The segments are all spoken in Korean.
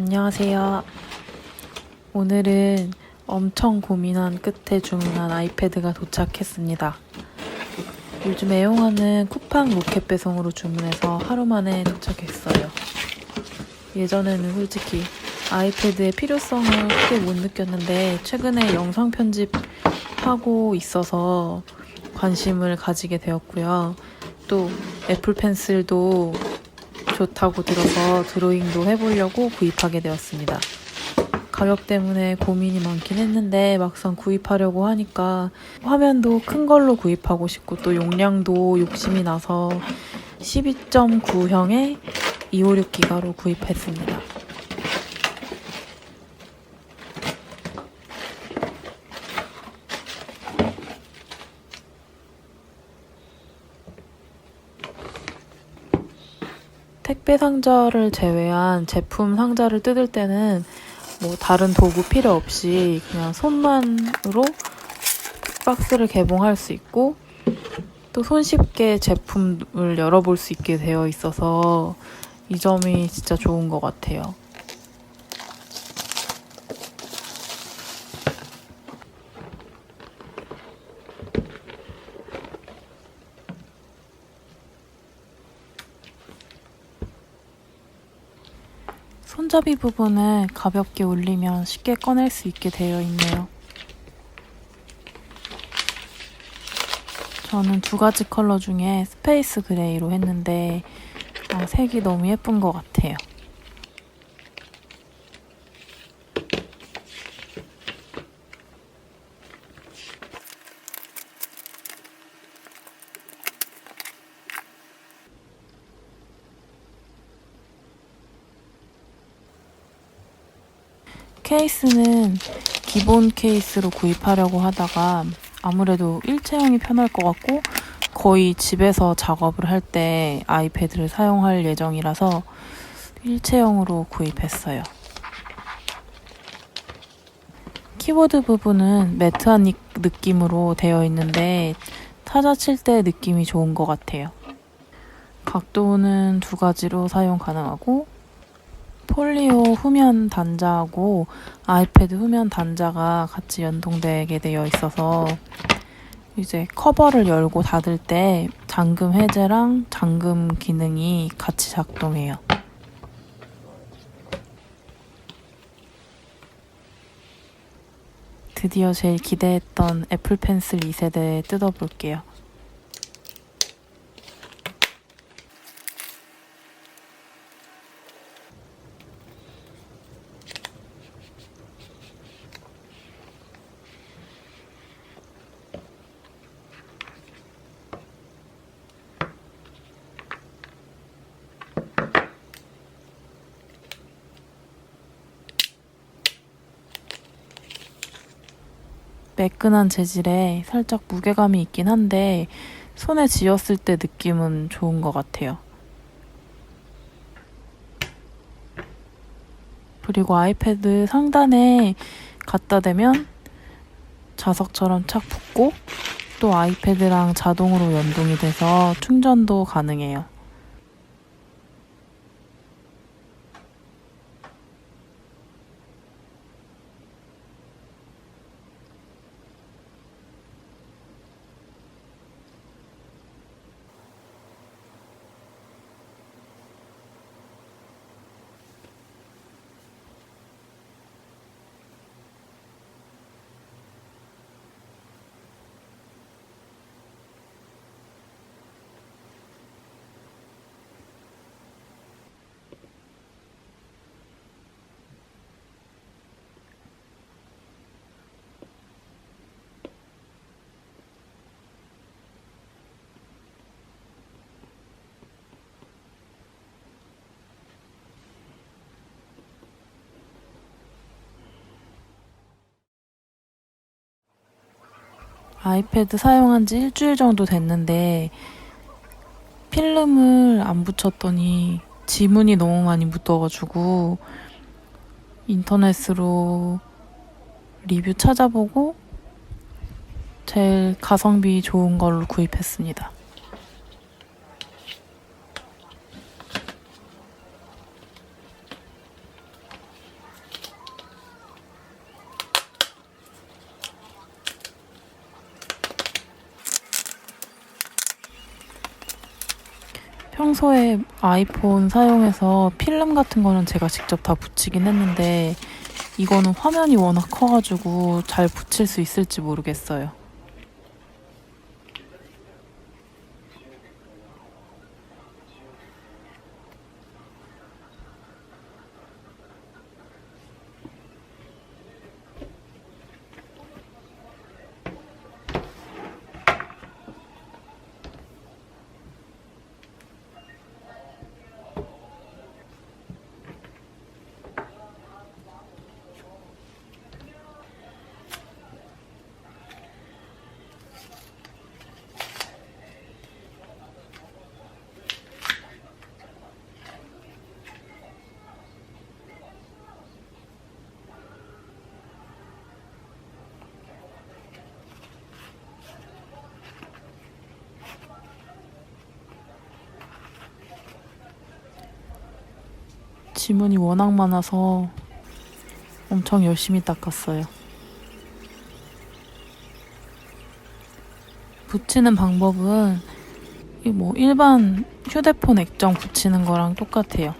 안녕하세요. 오늘은 엄청 고민한 끝에 주문한 아이패드가 도착했습니다. 요즘 애용하는 쿠팡 로켓 배송으로 주문해서 하루 만에 도착했어요. 예전에는 솔직히 아이패드의 필요성을 크게 못 느꼈는데 최근에 영상 편집하고 있어서 관심을 가지게 되었고요. 또 애플 펜슬도 좋다고 들어서 드로잉도 해보려고 구입하게 되었습니다. 가격 때문에 고민이 많긴 했는데 막상 구입하려고 하니까 화면도 큰 걸로 구입하고 싶고 또 용량도 욕심이 나서 12.9형의 256기가로 구입했습니다. 택배 상자를 제외한 제품 상자를 뜯을 때는 뭐 다른 도구 필요 없이 그냥 손만으로 박스를 개봉할 수 있고 또 손쉽게 제품을 열어볼 수 있게 되어 있어서 이 점이 진짜 좋은 것 같아요. 손잡이 부분을 가볍게 올리면 쉽게 꺼낼 수 있게 되어 있네요. 저는 두 가지 컬러 중에 스페이스 그레이로 했는데 어, 색이 너무 예쁜 것 같아요. 케이스는 기본 케이스로 구입하려고 하다가 아무래도 일체형이 편할 것 같고 거의 집에서 작업을 할 때 아이패드를 사용할 예정이라서 일체형으로 구입했어요. 키보드 부분은 매트한 니- 느낌으로 되어 있는데 타자 칠 때 느낌이 좋은 것 같아요. 각도는 두 가지로 사용 가능하고 폴리오 후면 단자하고 아이패드 후면 단자가 같이 연동되게 되어 있어서 이제 커버를 열고 닫을 때 잠금 해제랑 잠금 기능이 같이 작동해요. 드디어 제일 기대했던 애플 펜슬 2세대 뜯어볼게요. 매끈한 재질에 살짝 무게감이 있긴 한데 손에 쥐었을 때 느낌은 좋은 것 같아요. 그리고 아이패드 상단에 갖다 대면 자석처럼 착 붙고 또 아이패드랑 자동으로 연동이 돼서 충전도 가능해요. 아이패드 사용한 지 일주일 정도 됐는데 필름을 안 붙였더니 지문이 너무 많이 묻어가지고 인터넷으로 리뷰 찾아보고 제일 가성비 좋은 걸로 구입했습니다. 평소에 아이폰 사용해서 필름 같은 거는 제가 직접 다 붙이긴 했는데 이거는 화면이 워낙 커가지고 잘 붙일 수 있을지 모르겠어요. 지문이 워낙 많아서 엄청 열심히 닦았어요. 붙이는 방법은 이뭐 일반 휴대폰 액정 붙이는 거랑 똑같아요.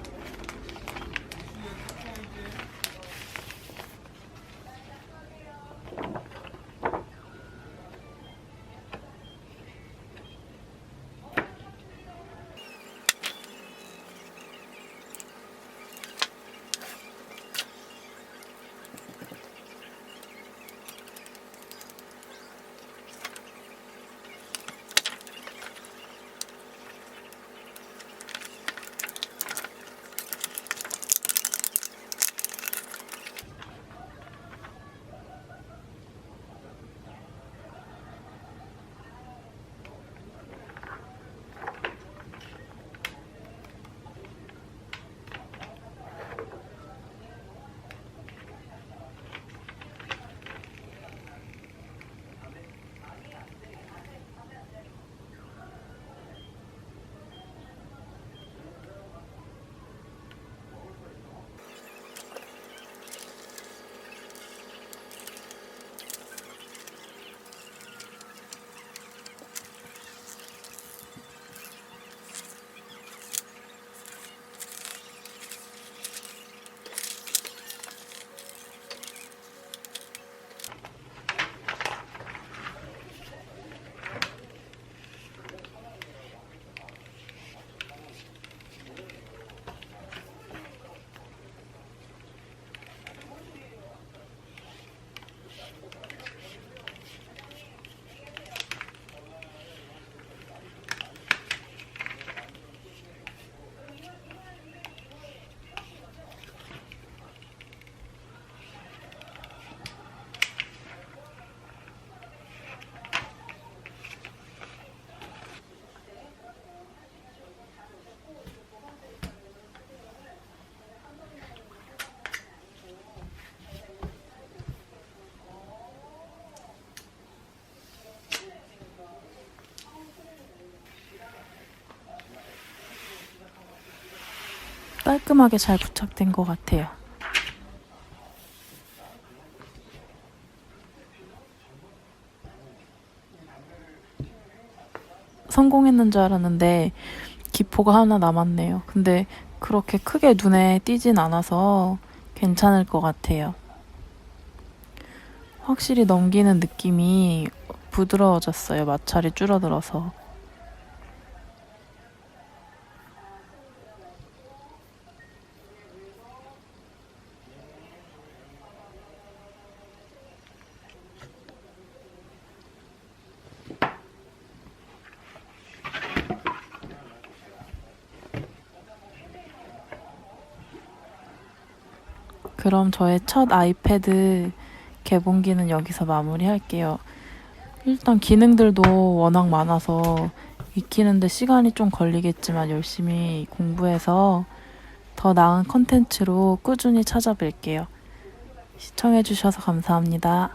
깔끔하게 잘 부착된 것 같아요. 성공했는 줄 알았는데 기포가 하나 남았네요. 근데 그렇게 크게 눈에 띄진 않아서 괜찮을 것 같아요. 확실히 넘기는 느낌이 부드러워졌어요. 마찰이 줄어들어서. 그럼 저의 첫 아이패드 개봉기는 여기서 마무리할게요. 일단 기능들도 워낙 많아서 익히는데 시간이 좀 걸리겠지만 열심히 공부해서 더 나은 컨텐츠로 꾸준히 찾아뵐게요. 시청해주셔서 감사합니다.